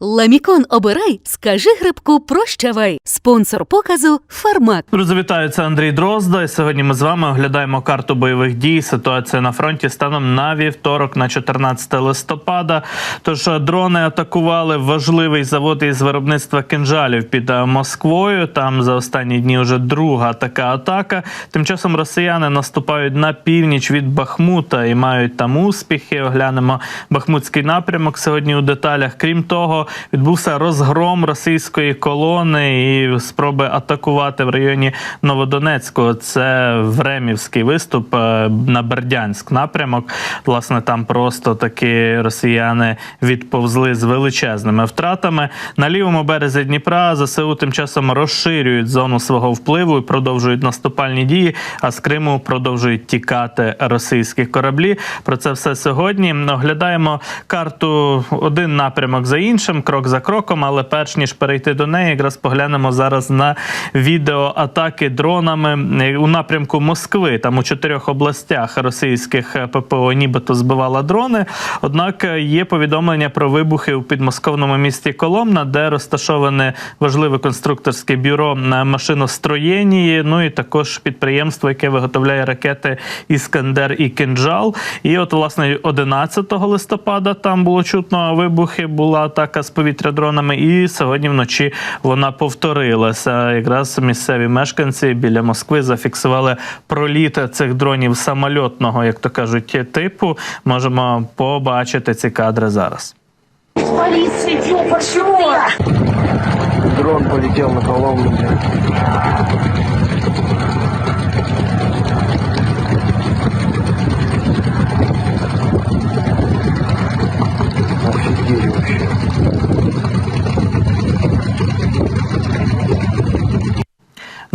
Ламікон обирай, скажи грибку прощавай. Спонсор показу Фармак. Друзі, Андрій Дрозда. І сьогодні ми з вами оглядаємо карту бойових дій. Ситуація на фронті станом на вівторок, на 14 листопада. Тож е, дрони атакували важливий завод із виробництва кинжалів під е, Москвою. Там за останні дні вже друга така атака. Тим часом росіяни наступають на північ від Бахмута і мають там успіхи. Оглянемо Бахмутський напрямок сьогодні у деталях. Крім того, відбувся розгром російської колони і спроби атакувати в районі Новодонецького. Це Времівський виступ е, на Бердянськ напрямок. Власне, там просто таки росіяни відповзли з величезними втратами. На лівому березі Дніпра ЗСУ тим часом розширюють зону свого впливу і продовжують наступальні дії. А з Криму продовжують тікати російські кораблі. Про це все сьогодні. Оглядаємо карту один напрямок за іншим, крок за кроком. Але перш ніж перейти до неї, якраз поглянемо зараз на відео атаки дронами у напрямку Москви. Там у чотирьох областях російських ППО нібито збивала дрони. Однак є повідомлення про вибухи у підмосковному місті Коломна, де розташоване важливе конструкторське бюро на машиностроєнні. Ну і також підприємство, яке виготовляє ракети Іскандер і Кинджал. І от власне 11 листопада там було чутно вибухи. Була атака з повітря дронами. І сьогодні вночі вона повторилася. Якраз місцеві мешканці біля Москви зафіксували проліт цих дронів самольотного, як то кажуть, типу. Можемо побачити ці кадри зараз. Чего? Дрон полетел на Коломну.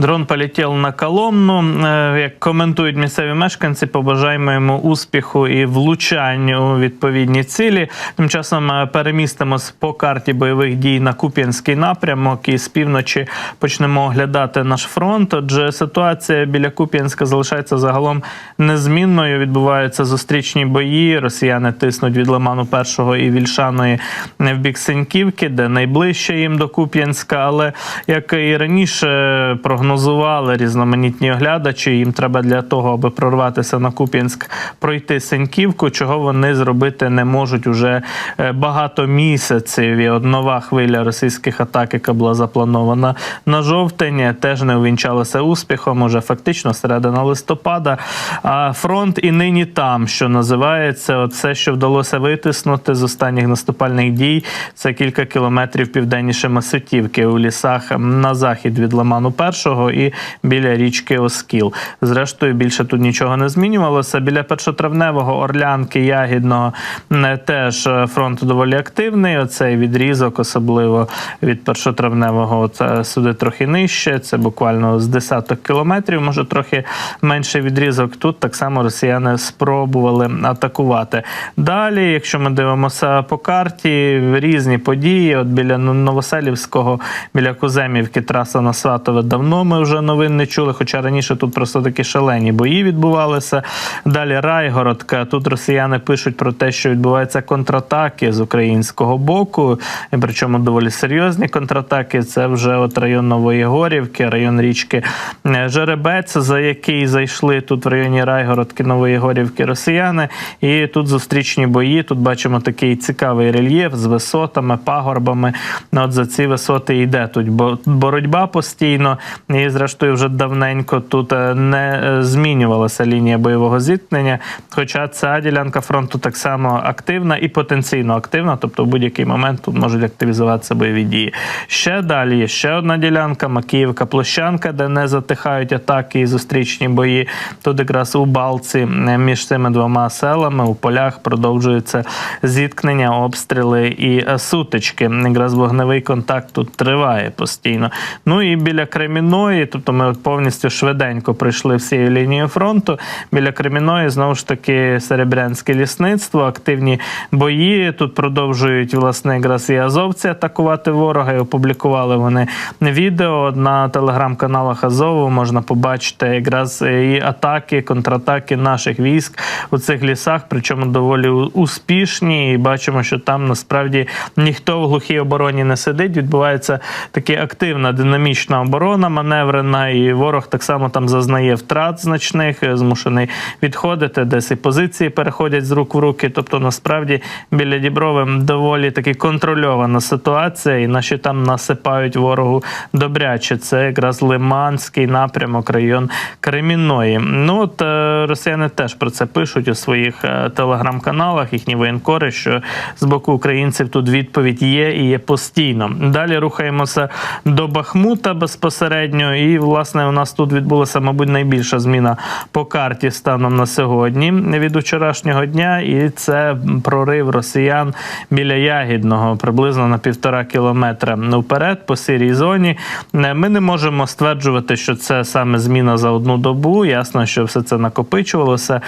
Дрон полетів на Коломну. Е, Як коментують місцеві мешканці, побажаємо йому успіху і влучанню у відповідні цілі. Тим часом е, перемістимось по карті бойових дій на Куп'янський напрямок і з півночі почнемо оглядати наш фронт. Отже, ситуація біля Куп'янська залишається загалом незмінною. Відбуваються зустрічні бої. Росіяни тиснуть від Лиману першого і Вільшаної в бік Сеньківки, де найближче їм до Куп'янська. Але як і раніше прогнозували різноманітні оглядачі, їм треба для того, аби прорватися на Куп'янськ, пройти Сеньківку, чого вони зробити не можуть уже е, багато місяців. І от нова хвиля російських атак, яка була запланована на жовтень, теж не увінчалася успіхом. Уже фактично середина листопада. А фронт і нині там, що називається, все, що вдалося витиснути з останніх наступальних дій, це кілька кілометрів південніше Масютівки у лісах на захід від Лиману першого і біля річки Оскіл. Зрештою, більше тут нічого не змінювалося. Біля першотравневого Орлянки, Ягідного е, теж е, фронт доволі активний. Оцей відрізок, особливо від першотравневого, це сюди трохи нижче. Це буквально з десяток кілометрів, може трохи менший відрізок. Тут так само росіяни спробували атакувати. Далі, якщо ми дивимося по карті, різні події. От біля Новоселівського, біля Куземівки, траса на Сватове давно ми вже новин не чули. Хоча раніше тут просто такі шалені бої відбувалися. Далі Райгородка. Тут росіяни пишуть про те, що відбуваються контратаки з українського боку, і причому доволі серйозні контратаки. Це вже от район Нової Горівки, район річки е, Жеребець, за який зайшли тут в районі Райгородки, Нової Горівки росіяни. І тут зустрічні бої. Тут бачимо такий цікавий рельєф з висотами, пагорбами. Ну, От за ці висоти йде тут бо- боротьба постійно. І, зрештою, вже давненько тут е, не е, змінювалася лінія бойового зіткнення. Хоча ця ділянка фронту так само активна і потенційно активна, тобто в будь-який момент тут можуть активізуватися бойові дії. Ще далі є ще одна ділянка Макіївка, Площанка, де не затихають атаки і зустрічні бої. Тут якраз у Балці е, між цими двома селами у полях продовжуються зіткнення, обстріли і сутички. Якраз вогневий контакт тут триває постійно. Ну і біля Кремінної Кремінної. Тобто ми от повністю швиденько пройшли всією лінією фронту. Біля Кремінної знову ж таки Серебрянське лісництво, активні бої. Тут продовжують власне якраз і азовці атакувати ворога. І опублікували вони відео на телеграм-каналах Азову. Можна побачити якраз і атаки, контратаки наших військ у цих лісах, причому доволі успішні. І бачимо, що там насправді ніхто в глухій обороні не сидить. Відбувається таки активна динамічна оборона, маневрена, і ворог так само там зазнає втрат значних, е, змушений відходити, десь і позиції переходять з рук в руки. Тобто, насправді біля Діброви доволі таки контрольована ситуація, і наші там насипають ворогу добряче. Це якраз Лиманський напрямок, район Кремінної. Ну от е, росіяни теж про це пишуть у своїх е, телеграм-каналах, їхні воєнкори, що з боку українців тут відповідь є і є постійно. Далі рухаємося до Бахмута безпосередньо, і власне у нас тут відбулася, мабуть, найбільша зміна по карті станом на сьогодні від вчорашнього дня, і це прорив росіян біля Ягідного, приблизно на півтора кілометра вперед по сірій зоні. Е, Ми не можемо стверджувати, що це саме зміна за одну добу. Ясно, що все це накопичувалося,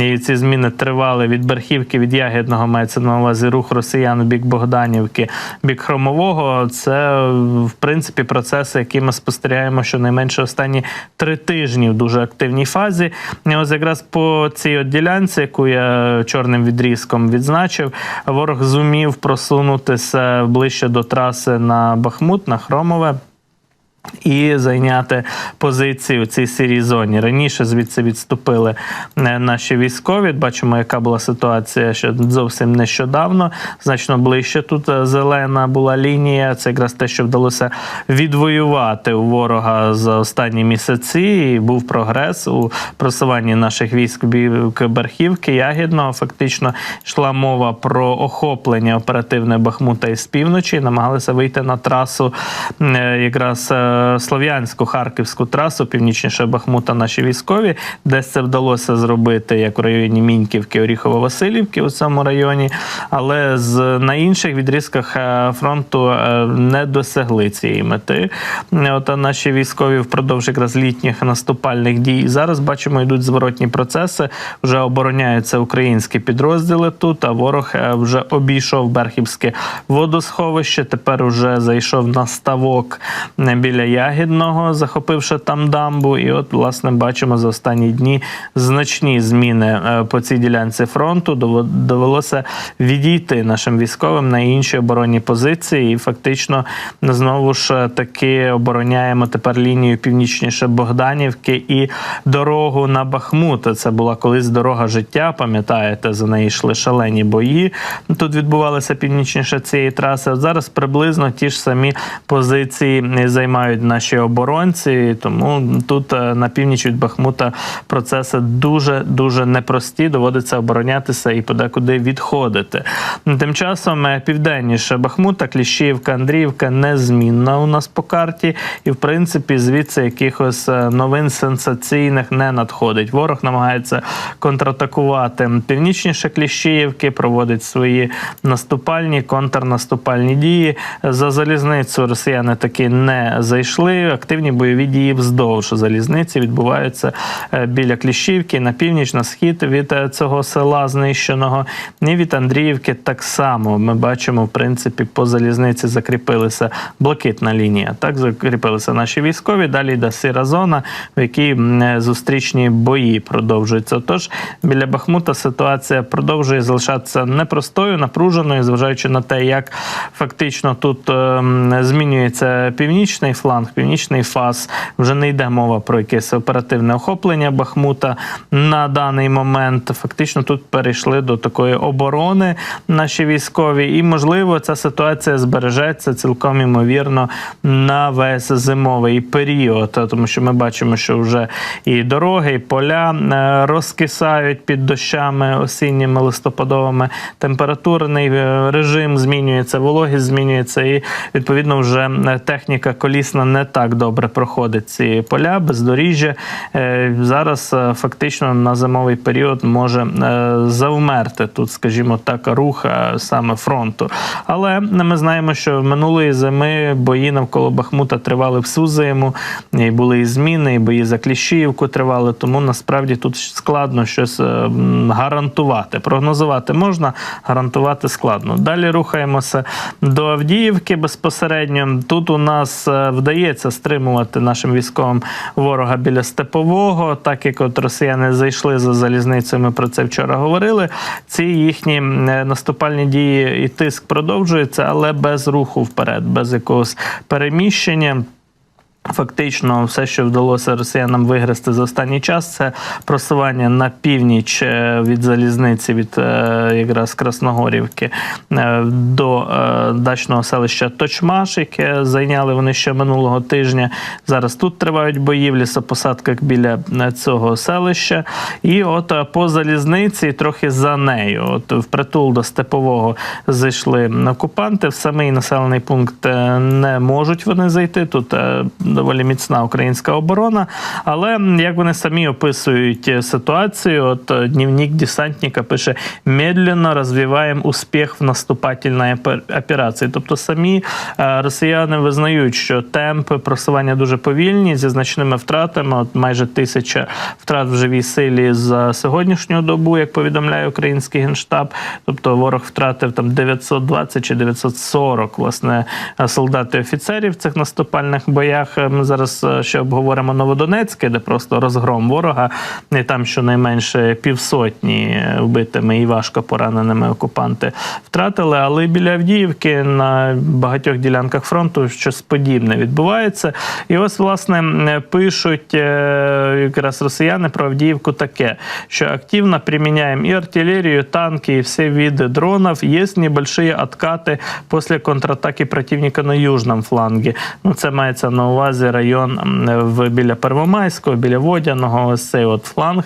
і ці зміни тривали від Берхівки, від Ягідного мається на увазі рух росіян в бік Богданівки, бік Хромового. Це в принципі процеси, які ми спостерігаємо щонайменше останні три тижні в дуже активній фазі. І ось якраз по цій от ділянці, яку я чорним відрізком відзначив, ворог зумів просунутися ближче до траси на Бахмут, на Хромове. І зайняти позиції у цій сірій зоні. Раніше звідси відступили е, наші військові. Бачимо, яка була ситуація ще зовсім нещодавно. Значно ближче тут е, зелена була лінія. Це якраз те, що вдалося відвоювати у ворога за останні місяці. І був прогрес у просуванні наших військ бік Берхівки, Ягідного. Фактично йшла мова про охоплення оперативне Бахмута із півночі. Намагалися вийти на трасу е, якраз е, слов'янську харківську трасу, північніше Бахмута, наші військові. Десь це вдалося зробити, як в районі Міньківки, Оріхово-Василівки у цьому районі, але з на інших відрізках е, фронту е, не досягли цієї мети. Е, От наші військові впродовж якраз літніх наступальних дій зараз бачимо, йдуть зворотні процеси. Вже обороняються українські підрозділи тут. А ворог е, вже обійшов Берхівське водосховище. Тепер уже зайшов на ставок е, біля Ягідного, захопивши там дамбу. І от, власне, бачимо за останні дні значні зміни е, по цій ділянці фронту. Довелося відійти нашим військовим на інші оборонні позиції, і фактично знову ж таки обороняємо тепер лінію північніше Богданівки і дорогу на Бахмут. Це була колись дорога життя. Пам'ятаєте, за неї йшли шалені бої. Тут відбувалися північніше цієї траси. Зараз приблизно ті ж самі позиції займають наші оборонці. Тому тут е, на північ від Бахмута процеси дуже дуже непрості. Доводиться оборонятися і подекуди відходити. Тим часом е, південніше Бахмута, Кліщівка, Андріївка незмінна у нас по карті, і в принципі звідси якихось е, новин сенсаційних не надходить. Ворог намагається контратакувати північніше Кліщіївки, проводить свої наступальні, контрнаступальні дії. За залізницю росіяни таки не зайшли. Активні бойові дії вздовж залізниці відбуваються е, біля Кліщівки на північ, на схід від е, цього села знищеного. І від Андріївки так само ми бачимо, в принципі, по залізниці закріпилися блакитна лінія. Так закріпилися наші військові. Далі йде сира зона, в якій е, зустрічні бої продовжуються. Тож біля Бахмута ситуація продовжує залишатися непростою, напруженою, зважаючи на те, як фактично тут ем, змінюється північний фланг, північний фас. Вже не йде мова про якесь оперативне охоплення Бахмута на даний момент. Фактично тут перейшли до такої оборони наші військові, і можливо ця ситуація збережеться цілком імовірно на весь зимовий період, тому що ми бачимо, що вже і дороги, і поля е, розкисають під дощами осінніми листопадовими. Температурний е, режим змінюється, вологість змінюється, і відповідно вже е, техніка колісна власне не так добре проходить ці поля, бездоріжжя. Е, Зараз е, фактично на зимовий період може е, завмерти тут, скажімо так, рух саме фронту. Але ми знаємо, що минулої зими бої навколо Бахмута тривали всю зиму, і були і зміни, і бої за Кліщіївку тривали. Тому насправді тут складно щось гарантувати. Прогнозувати можна, гарантувати складно. Далі рухаємося до Авдіївки безпосередньо. Тут у нас е, вдається стримувати нашим військовим ворога біля степового, так як от росіяни зайшли за залізницею. Ми про це вчора говорили. Ці їхні е, наступальні дії і тиск продовжується, але без руху вперед, без якогось переміщення. Фактично, все, що вдалося росіянам вигрести за останній час, це просування на північ е, від залізниці, від е, якраз Красногорівки е, до дачного селища Точмаш, яке зайняли вони ще минулого тижня. Зараз тут тривають бої в лісопосадках біля цього селища. І от по залізниці, трохи за нею, от впритул до степового зайшли окупанти. В самий населений пункт не можуть вони зайти. Тут доволі міцна українська оборона. Але як вони самі описують е, ситуацію, от е, дневник десантника пише: медленно розвиваємо успіх в наступательній опер- операції. Тобто самі е, росіяни визнають, що темпи просування дуже повільні зі значними втратами. От майже тисяча втрат в живій силі за сьогоднішню добу, як повідомляє український генштаб. Тобто ворог втратив там 920 чи 940 власне солдат і офіцерів в цих наступальних боях. Е, Ми зараз е, ще обговоримо Новодонецьке, де просто розгром ворога, і там щонайменше півсотні е, вбитими і важко пораненими окупанти втратили. Але біля Авдіївки на багатьох ділянках фронту щось подібне відбувається. І ось, власне, пишуть якраз росіяни про Авдіївку таке, що активно приміняємо і артилерію, танки, і всі види дронів. Є небольші откати після контратаки противника на южному флангі. Ну, це мається на увазі район в біля Первомайського, біля Водяного, ось цей от фланг.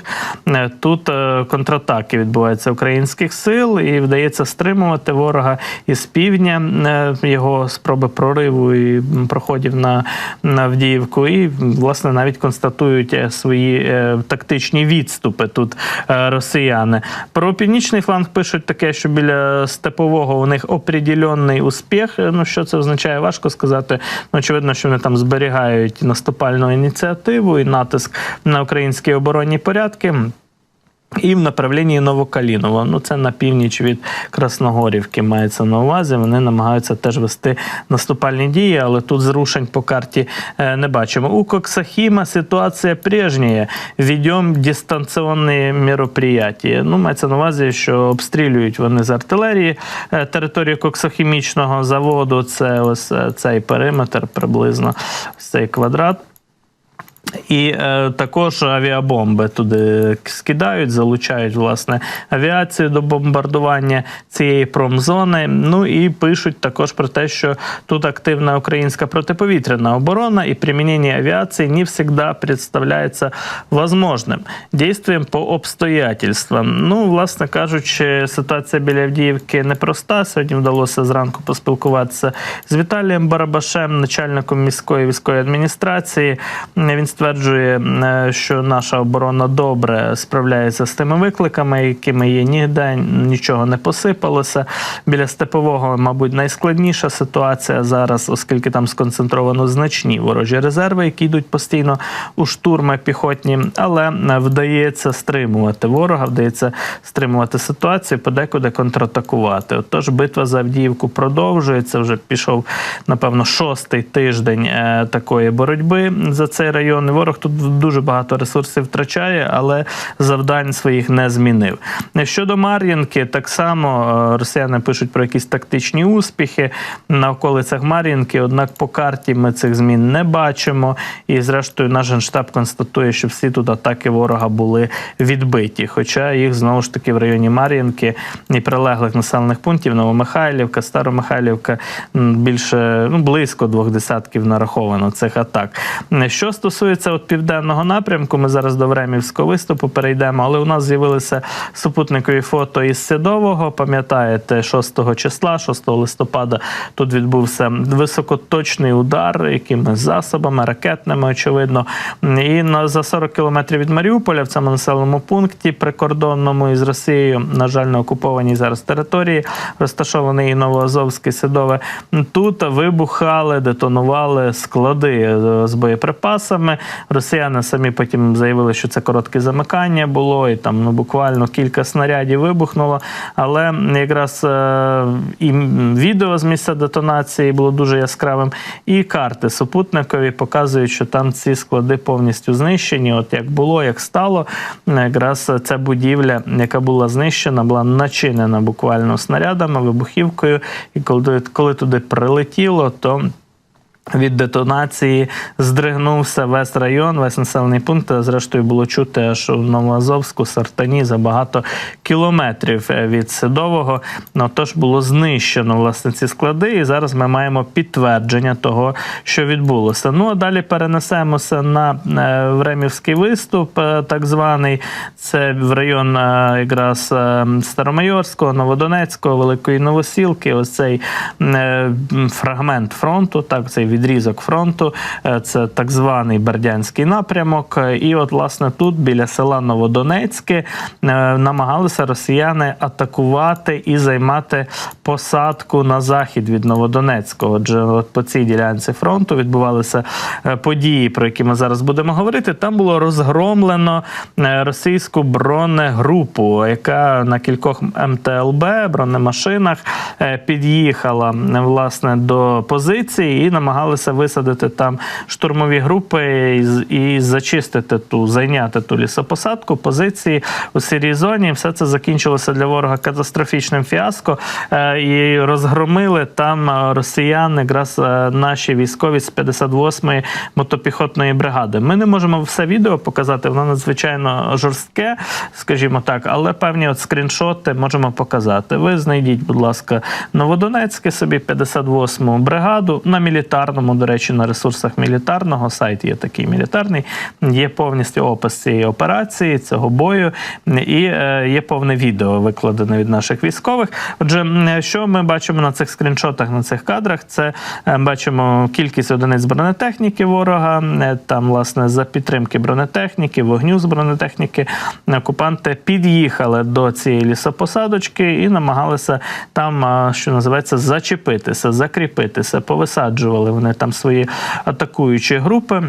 Е, Тут е, контратаки відбуваються українських сил, і вдається стримувати ворога із півдня е, його спроби прориву і проходів на, Авдіївку. І власне навіть констатують свої тактичні відступи тут росіяни. Про північний фланг пишуть таке, що біля степового у них определенний успіх. Ну що це означає, важко сказати. Ну, очевидно, що вони там зберігають наступальну ініціативу і натиск на українські оборонні порядки. І в направлінні Новокалінова. Ну це на північ від Красногорівки мається на увазі. Вони намагаються теж вести наступальні дії, але тут зрушень по карті е, не бачимо. У Коксахіма ситуація прежня. Ведемо дистанційні мероприятия. Ну, мається на увазі, що обстрілюють вони з артилерії е, територію коксохімічного заводу. Це ось е, цей периметр, приблизно цей квадрат. І е, також авіабомби туди скидають, залучають власне авіацію до бомбардування цієї промзони. Ну і пишуть також про те, що тут активна українська протиповітряна оборона і примінення авіації не завжди представляється возможним. Дійствуємо по обстоятельствам. Ну, власне кажучи, ситуація біля Авдіївки непроста. Сьогодні вдалося зранку поспілкуватися з Віталієм Барабашем, начальником міської військової адміністрації. Він стверджує, е, що наша оборона добре справляється з тими викликами, якими є ніде нічого не посипалося. Біля степового, мабуть, найскладніша ситуація зараз, оскільки там сконцентровано значні ворожі резерви, які йдуть постійно у штурми піхотні, але е, вдається стримувати ворога, вдається стримувати ситуацію, подекуди контратакувати. Отож, битва за Авдіївку продовжується. Вже пішов, напевно, шостий тиждень е, такої боротьби за цей район. І Ворог тут дуже багато ресурсів втрачає, але завдань своїх не змінив. Щодо Мар'їнки, так само е, росіяни пишуть про якісь тактичні успіхи на околицях Мар'їнки. Однак по карті ми цих змін не бачимо. І, зрештою, наш генштаб констатує, що всі тут атаки ворога були відбиті. Хоча їх знову ж таки в районі Мар'їнки і прилеглих населених пунктів Новомихайлівка, Старомихайлівка більше ну, близько двох десятків нараховано цих атак. Що стосується стосується от південного напрямку, ми зараз до Времівського виступу перейдемо, але у нас з'явилися супутникові фото із Сідового. Пам'ятаєте, 6 числа, 6 листопада, тут відбувся високоточний удар якимись засобами, ракетними, очевидно. І на за 40 кілометрів від Маріуполя в цьому населеному пункті прикордонному із Росією, на жаль, на окупованій зараз території, розташований і Новоазовське Сідове. Тут вибухали, детонували склади е, з боєприпасами. Росіяни самі потім заявили, що це коротке замикання було, і там ну буквально кілька снарядів вибухнуло. Але якраз е, і відео з місця детонації було дуже яскравим, і карти супутникові показують, що там ці склади повністю знищені. От як було, як стало, якраз ця будівля, яка була знищена, була начинена буквально снарядами, вибухівкою. І коли, коли туди прилетіло, то від детонації здригнувся весь район, весь населений пункт. Зрештою було чути, аж у Новоазовську, Сартані за багато кілометрів е, від Сидового. Ну, тож було знищено власне ці склади, і зараз ми маємо підтвердження того, що відбулося. Ну а далі перенесемося на е, Времівський виступ, е, так званий. Це в район якраз Старомайорського, Новодонецького, Великої Новосілки. Ось цей фрагмент фронту, так, цей відрізок фронту, е, це так званий Бердянський напрямок. Е, І от, власне, тут біля села Новодонецьке е, намагалися росіяни атакувати і займати посадку на захід від Новодонецького. Отже, от по цій ділянці фронту відбувалися події, про які ми зараз будемо говорити. Там було розгромлено російську бронегрупу, яка на кількох МТЛБ бронемашинах під'їхала власне до позиції і намагалися висадити там штурмові групи і, і зачистити ту, зайняти ту лісопосадку, позиції у сірій зоні. Все це закінчилося для ворога катастрофічним фіаско. Е, І розгромили там е, росіяни, якраз е, наші військові з 58-ї мотопіхотної бригади. Ми не можемо все відео показати, воно надзвичайно жорстке, скажімо так, але певні от скріншоти можемо показати. Ви знайдіть, будь ласка, Новодонецьке собі 58-му бригаду на мілітарному, до речі, на ресурсах мілітарного сайт є такий мілітарний. Є повністю опис цієї операції, цього бою, і е, є повне відео викладене від наших військових. Отже, що ми бачимо на цих скріншотах, на цих кадрах? Це е, бачимо кількість одиниць бронетехніки ворога. е, Там, власне, за підтримки бронетехніки, вогню з бронетехніки, окупанти під'їхали до цієї лісопосадочки і намагалися там, що називається, зачепитися, закріпитися, повисаджували вони там свої атакуючі групи.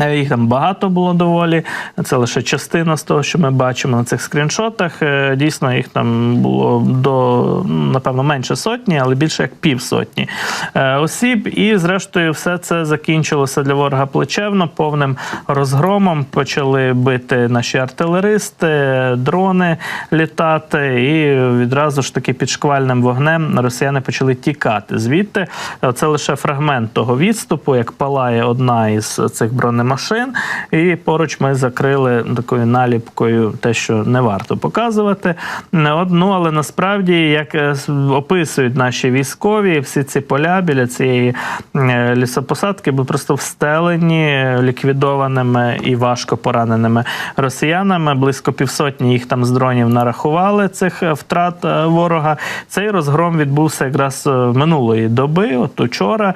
Е, Їх там багато було доволі. Це лише частина з того, що ми бачимо на цих скріншотах. Е, Дійсно, їх там було до напевно менше сотні, але більше як півсотні е, осіб. І зрештою, все це закінчилося для ворога плечевно, повним розгромом. Почали бити наші артилеристи, дрони літати, і відразу ж таки під шквальним вогнем росіяни почали тікати звідти. Це лише фрагмент того відступу, як палає одна із цих бронемашин. І поруч ми закрили такою наліпкою те, що не варто показувати. Одну, але насправді, як е, описують наші військові, всі ці поля біля цієї е, лісопосадки були просто встелені ліквідованими і важко пораненими росіянами. Близько півсотні їх там з дронів нарахували цих е, втрат ворога. Цей розгром відбувся якраз минулої доби. От учора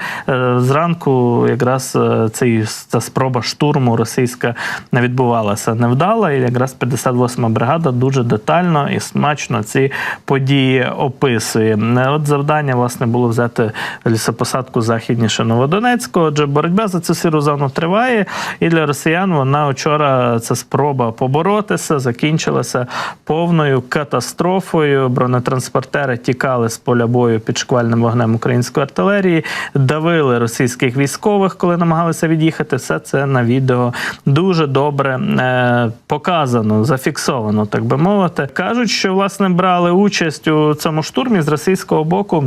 зранку, якраз цей ця спроба штурму російська не відбувалася невдала. І якраз 58-ма бригада дуже детально і смачно ці події описує. Е, От завдання власне було взяти лісопосадку західніше Новодонецького. Отже, боротьба за цю сіру зону триває, і для росіян вона вчора ця спроба поборотися закінчилася повною катастрофою. Бронетранспортери тікали з поля бою під шквальним вогнем української артилерії, давили російських військових, коли намагалися від'їхати. Все це на відео дуже добре е, показано, зафіксовано, так би мовити. Кажуть, що власне брали участь у цьому штурмі з російського боку.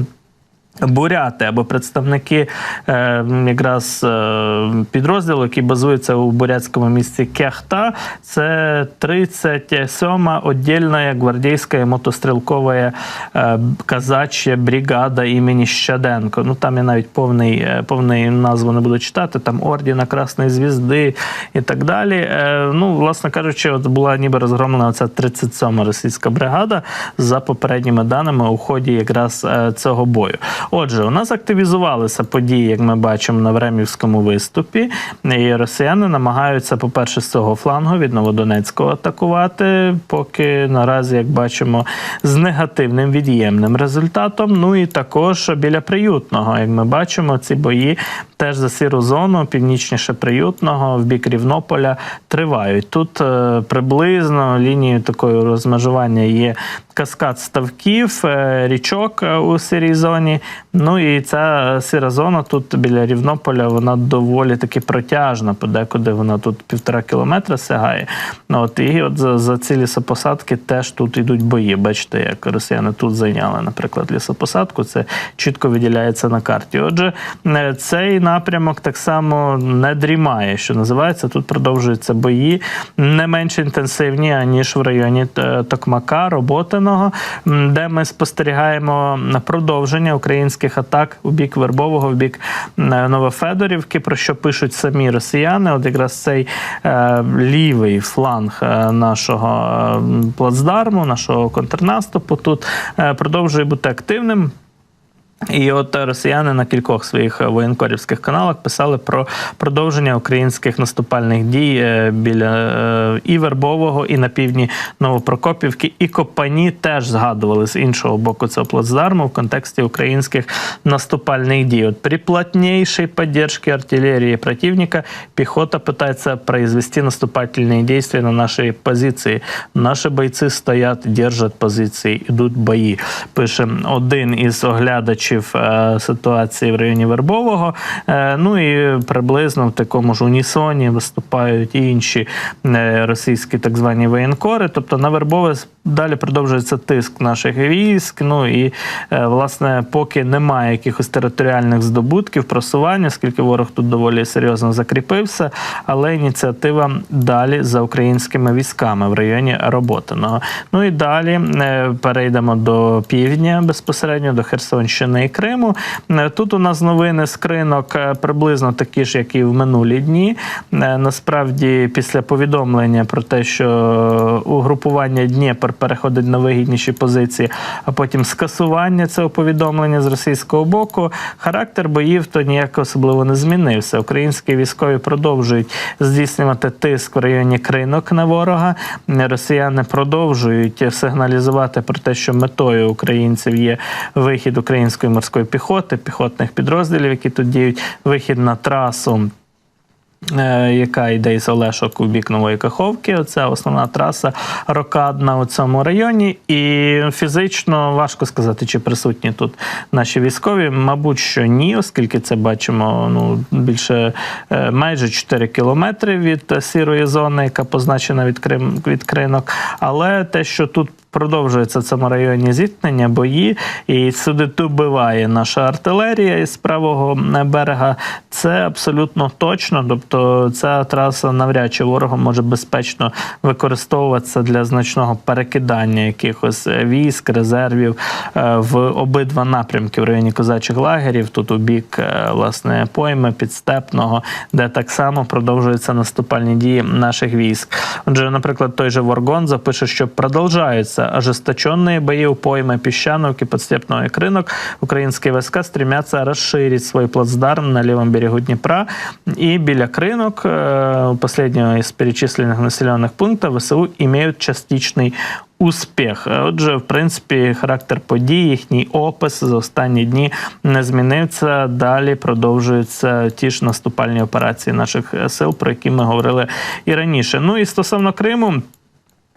Буряти або представники е, якраз е, підрозділу, який базується у бурятському місті Кехта, це 37-ма віддільна гвардійська мотострілкова е, казача бригада імені Щаденко. Ну там я навіть повний, е, повний назву не буду читати. Там ордена Красної Звізди і так далі. Е, ну, власне кажучи, от була ніби розгромлена оця 37-ма російська бригада за попередніми даними у ході якраз цього бою. Отже, у нас активізувалися події, як ми бачимо на Времівському виступі. І росіяни намагаються, по-перше, з цього флангу від Новодонецького атакувати, поки наразі, як бачимо, з негативним від'ємним результатом. Ну і також біля приютного, як ми бачимо, ці бої теж за сіру зону, північніше приютного, в бік Рівнополя тривають. Тут е, приблизно лінією такої розмежування є каскад ставків, е, річок е, у сірій зоні. Ну і ця сіра зона тут біля Рівнополя, вона доволі таки протяжна, подекуди вона тут півтора кілометра сягає. Ну, От, і от за, за ці лісопосадки теж тут йдуть бої. Бачите, як росіяни тут зайняли, наприклад, лісопосадку. Це чітко виділяється на карті. Отже, цей напрямок так само не дрімає, що називається. Тут продовжуються бої не менш інтенсивні, аніж в районі е, Токмака, Роботиного, де ми спостерігаємо продовження українських атак у бік Вербового, в бік е, Новофедорівки, про що пишуть самі росіяни. От якраз цей е, лівий фланг нашого плацдарму, нашого контрнаступу тут продовжує бути активним. І от росіяни на кількох своїх воєнкорівських каналах писали про продовження українських наступальних дій е, біля е, і Вербового, і на півдні Новопрокопівки, і Копані теж згадували з іншого боку цього плацдарму в контексті українських наступальних дій. От при плотнейшей поддержке артиллерии противника пехота пытается произвести наступательные действия на нашей позиции. Наші бойці стоять, держать позиції, ідуть бої. Пише один із оглядачів е, ситуації в районі Вербового. Е, ну і приблизно в такому ж унісоні виступають і інші е, російські так звані воєнкори. Тобто на Вербове далі продовжується тиск наших військ. Ну і е, власне, поки немає якихось територіальних здобутків, просування, оскільки ворог тут доволі серйозно закріпився, але ініціатива далі за українськими військами в районі Роботиного. Ну і далі е, перейдемо до півдня безпосередньо до Херсонщини і Криму. Е, Тут у нас новини з кринок приблизно такі ж, як і в минулі дні. Насправді, після повідомлення про те, що угрупування Дніпр переходить на вигідніші позиції, а потім скасування цього повідомлення з російського боку, характер боїв то ніяк особливо не змінився. Українські військові продовжують здійснювати тиск в районі кринок на ворога. Росіяни продовжують сигналізувати про те, що метою українців є вихід української морської піхоти, піхотних підрозділів, які тут діють, вихід на трасу. Е, Яка йде із Олешок у бік Нової Каховки, оце основна траса рокадна у цьому районі. І фізично важко сказати, чи присутні тут наші військові. Мабуть, що ні, оскільки це бачимо ну, більше е, майже 4 кілометри від е, сірої зони, яка позначена від, Крим, від кринок. Але те, що тут Продовжується в цьому районі зіткнення, бої, і сюди добиває наша артилерія із правого берега. Це абсолютно точно. Тобто, ця траса навряд чи ворогом може безпечно використовуватися для значного перекидання якихось військ, резервів е, в обидва напрямки в районі козачих лагерів. Тут у бік е, власне пойми підстепного, де так само продовжуються наступальні дії наших військ. Отже, наприклад, той же Воргон запише, що продовжаються ожесточенные бои у поймы Песчановки, Подстепного и Крынок. Украинские войска стремятся расширить свой плацдарм на левом берегу Днепра. И біля Крынок, э, последнего из перечисленных населенных пунктов, ВСУ имеют частичный Успіх, отже, в принципі, характер подій, їхній опис за останні дні не змінився. Далі продовжуються ті ж наступальні операції наших сил, про які ми говорили і раніше. Ну і стосовно Криму.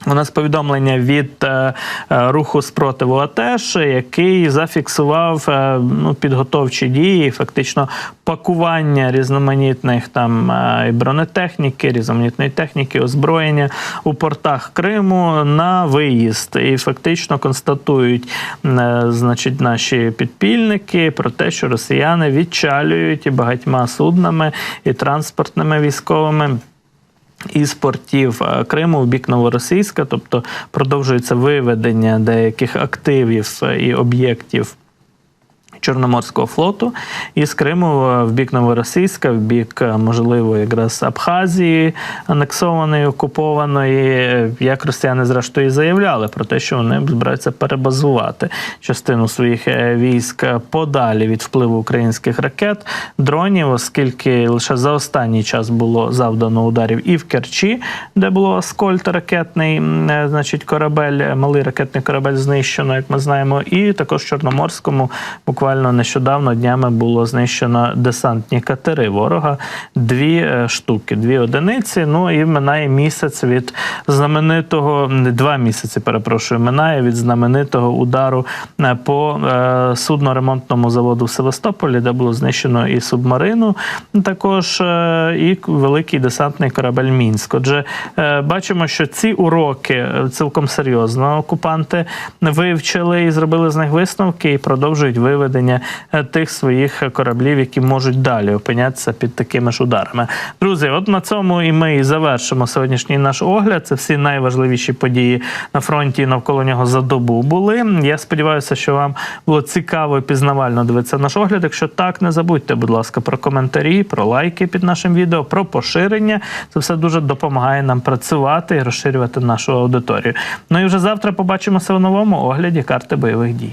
У нас повідомлення від е, е, руху спротиву АТЕШ, який зафіксував е, ну, підготовчі дії, фактично пакування різноманітних там і бронетехніки, різноманітної техніки, озброєння у портах Криму на виїзд. І фактично констатують е, значить, наші підпільники про те, що росіяни відчалюють і багатьма суднами і транспортними військовими із портів е, Криму в бік Новоросійська, тобто продовжується виведення деяких активів е, і об'єктів. Чорноморського флоту із Криму е, в бік Новоросійська, в бік, е, можливо, якраз Абхазії, анексованої, окупованої, е, як росіяни зрештою заявляли про те, що вони збираються перебазувати частину своїх військ подалі від впливу українських ракет, дронів, оскільки лише за останній час було завдано ударів і в Керчі, де було Аскольд ракетний, значить, корабель, малий ракетний корабель знищено, як ми знаємо, і також в Чорноморському буквально нещодавно днями було знищено десантні катери ворога. Дві е, штуки, дві одиниці. Ну і минає місяць від знаменитого, два місяці, перепрошую, минає від знаменитого удару е, по е, судно-ремонтному заводу в Севастополі, де було знищено і субмарину, також і великий десантний корабель Мінськ. Отже, бачимо, що ці уроки цілком серйозно окупанти вивчили і зробили з них висновки і продовжують виведення е, тих своїх кораблів, які можуть далі опинятися під такими ж ударами. Друзі, от на цьому і ми і завершимо сьогоднішній наш огляд. Це всі найважливіші події на фронті і навколо нього за добу були. Я сподіваюся, що вам було цікаво і пізнавально дивитися наш огляд. Якщо так, не забудьте, будь ласка, про коментарі, про лайки під нашим відео, про поширення. Це все дуже допомагає нам працювати і розширювати нашу аудиторію. Ну і вже завтра побачимося в новому огляді карти бойових дій.